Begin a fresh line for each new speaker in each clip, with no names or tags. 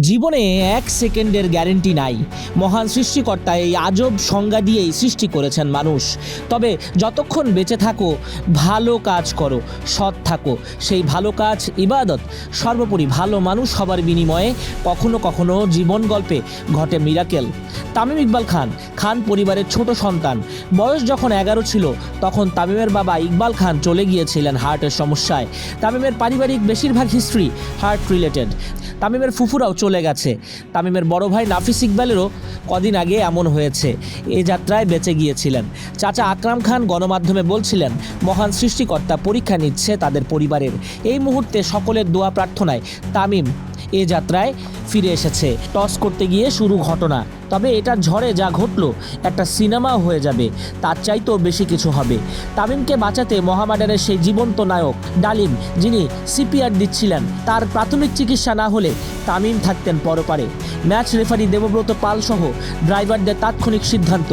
জীবনে এক সেকেন্ডের গ্যারেন্টি নাই। মহান সৃষ্টিকর্তা এই আজব সংজ্ঞা দিয়েই সৃষ্টি করেছেন মানুষ। তবে যতক্ষণ বেঁচে থাকো, ভালো কাজ করো, সৎ থাকো। সেই ভালো কাজ, ইবাদত সর্বোপরি ভালো মানুষ হবার বিনিময়ে কখনো কখনো জীবন গল্পে ঘটে মিরাকেল তামিম ইকবাল খান খান পরিবারের ছোট সন্তান। বয়স যখন এগারো ছিল, তখন তামিমের বাবা ইকবাল খান চলে গিয়েছিলেন হার্টের সমস্যায়। তামিমের পারিবারিক বেশিরভাগ হিস্ট্রি হার্ট রিলেটেড তামিমের ফুফুরাও চলে গেছে। তামিমের বড় ভাই নাফিস ইকবালেরও কদিন আগে এমন হয়েছে। এ যাত্রায় বেঁচে গিয়েছিলেন। চাচা আকরাম খান গণমাধ্যমে বলছিলেন, মহান সৃষ্টিকর্তা পরীক্ষা নিচ্ছে তাদের পরিবারের। এই মুহূর্তে সকলের দোয়া প্রার্থনায় তামিম এ যাত্রায় ফিরে এসেছে। টস করতে গিয়ে শুরু ঘটনা। তবে এটার ঝড়ে যা ঘটলো, একটা সিনেমাও হয়ে যাবে, তার চাইতেও বেশি কিছু হবে। তামিমকে বাঁচাতে মহামাডানের সেই জীবন্ত নায়ক, ডালিম, যিনি সিপিআর দিচ্ছিলেন, তার প্রাথমিক চিকিৎসা না হলে তামিম থাকতেন পরপারে। ম্যাচ রেফারি দেবব্রত পাল সহ ড্রাইভারদের তাৎক্ষণিক সিদ্ধান্ত,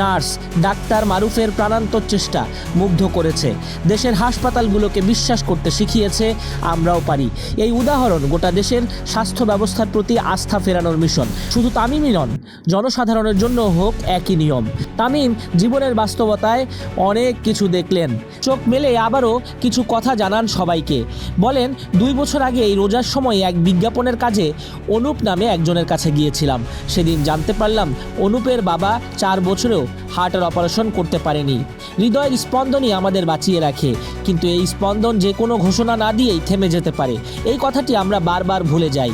নার্স, ডাক্তার মারুফের প্রাণান্তর চেষ্টা মুগ্ধ করেছে। দেশের হাসপাতালগুলোকে বিশ্বাস করতে শিখিয়েছে, আমরাও পারি। এই উদাহরণ গোটা দেশের স্বাস্থ্য ব্যবস্থার প্রতি আস্থা ফেরানোর মিশন। শুধু তামিমই নন জনসাধারণের জন্য হোক একই নিয়ম। তামিম জীবনের বাস্তবতায় অনেক কিছু দেখলেন। চোখ মেলে আবারও কিছু কথা জানান সবাইকে। বলেন, দুই বছর আগে এই রোজার সময় এক বিজ্ঞাপনের কাজে অনুপ নামে একজনের কাছে গিয়েছিলাম। সেদিন জানতে পারলাম, অনুপের বাবা চার বছরেও হার্টের অপারেশন করতে পারেনি। হৃদয়ের স্পন্দনই আমাদের বাঁচিয়ে রাখে, কিন্তু এই স্পন্দন যে কোনো ঘোষণা না দিয়েই থেমে যেতে পারে। এই কথাটি আমরা বারবার ভুলে যাই।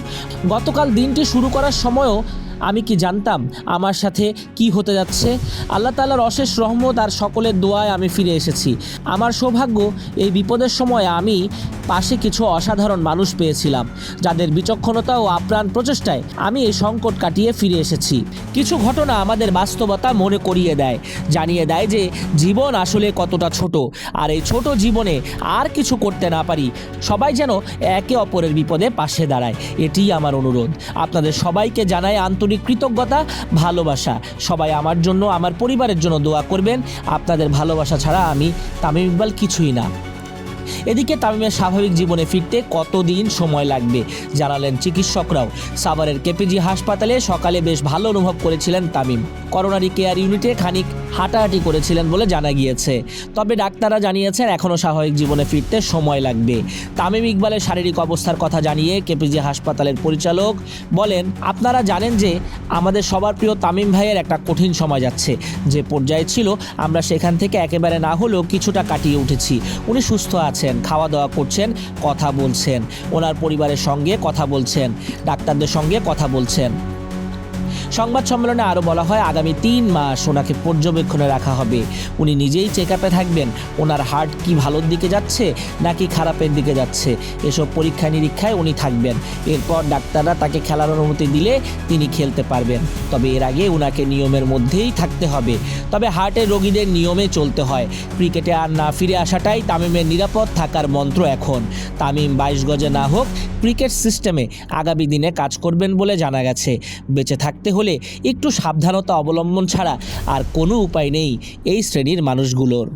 গতকাল দিনটি শুরু করার সময়ও আমি কি জানতাম আমার সাথে কি হতে যাচ্ছে? আল্লাহ তালার অশেষ রহমত আর সকলের দোয়ায় আমি ফিরে এসেছি। আমার সৌভাগ্য, এই বিপদের সময় আমি পাশে কিছু অসাধারণ মানুষ পেয়েছিলাম, যাদের বিচক্ষণতা ও আপ্রাণ প্রচেষ্টায় আমি এই সংকট কাটিয়ে ফিরে এসেছি। কিছু ঘটনা আমাদের বাস্তবতা মনে করিয়ে দেয়, জানিয়ে দেয় যে জীবন আসলে কতটা ছোট, আর এই ছোট জীবনে আর কিছু করতে না পারি। সবাই যেন একে অপরের বিপদে পাশে দাঁড়ায়, এটিই আমার অনুরোধ। আপনাদের সবাইকে জানাই আন্তরিক কৃতজ্ঞতা, ভালোবাসা। সবাই আমার জন্য, আমার পরিবারের জন্য দোয়া করবেন। আপনাদের ভালোবাসা ছাড়া আমি তামিম ইকবাল কিছুই না। এদিকে তামিমের স্বাভাবিক জীবনে ফিরতে কতদিন সময় লাগবে? জানালেন চিকিৎসকরাও। সাভারের কেপিজি হাসপাতালে সকালে বেশ ভালো অনুভব করেছিলেন তামিম। করোনারি কেয়ার ইউনিটে খানিক হাঁটাহাঁটি করেছিলেন বলে জানা গিয়েছে। তবে ডাক্তাররা জানিয়েছেন এখনও স্বাভাবিক জীবনে ফিরতে সময় লাগবে। তামিম ইকবালের শারীরিক অবস্থার কথা জানিয়ে কেপিজি হাসপাতালের পরিচালক বলেন, আপনারা জানেন যে আমাদের সবার প্রিয় তামিম ভাইয়ের একটা কঠিন সময় যাচ্ছে। যে পর্যায়ে ছিল, আমরা সেখান থেকে একেবারে না হলেও কিছুটা কাটিয়ে উঠেছি। উনি সুস্থ আছেন। খাওয়া দাওয়া করছেন কথা বলছেন। ওনার পরিবারের সঙ্গে কথা বলছেন ডাক্তারদের সঙ্গে কথা বলছেন। সংবাদ সম্মেলনে আরও বলা হয়, আগামী তিন মাস ওনাকে পর্যবেক্ষণে রাখা হবে। উনি নিজেই চেক আপে থাকবেন, ওনার হার্ট কি ভালোর দিকে যাচ্ছে নাকি খারাপের দিকে যাচ্ছে। এসব পরীক্ষা নিরীক্ষায় উনি থাকবেন। এরপর ডাক্তাররা তাকে খেলার অনুমতি দিলে তিনি খেলতে পারবেন। তবে এর আগে ওনাকে নিয়মের মধ্যেই থাকতে হবে। তবে হার্টের রোগীদের নিয়মে চলতে হয়। ক্রিকেটে আর না ফিরে আসাটাই তামিমের নিরাপদ থাকার মন্ত্র এখন। তামিম বাইশ গজে না হোক ক্রিকেট সিস্টেমে আগামী দিনে কাজ করবেন বলে জানা গেছে। বেঁচে থাকতে হলে একটু সাবধানতা অবলম্বন ছাড়া আর কোনো উপায় নেই এই শ্রেণির মানুষগুলোর।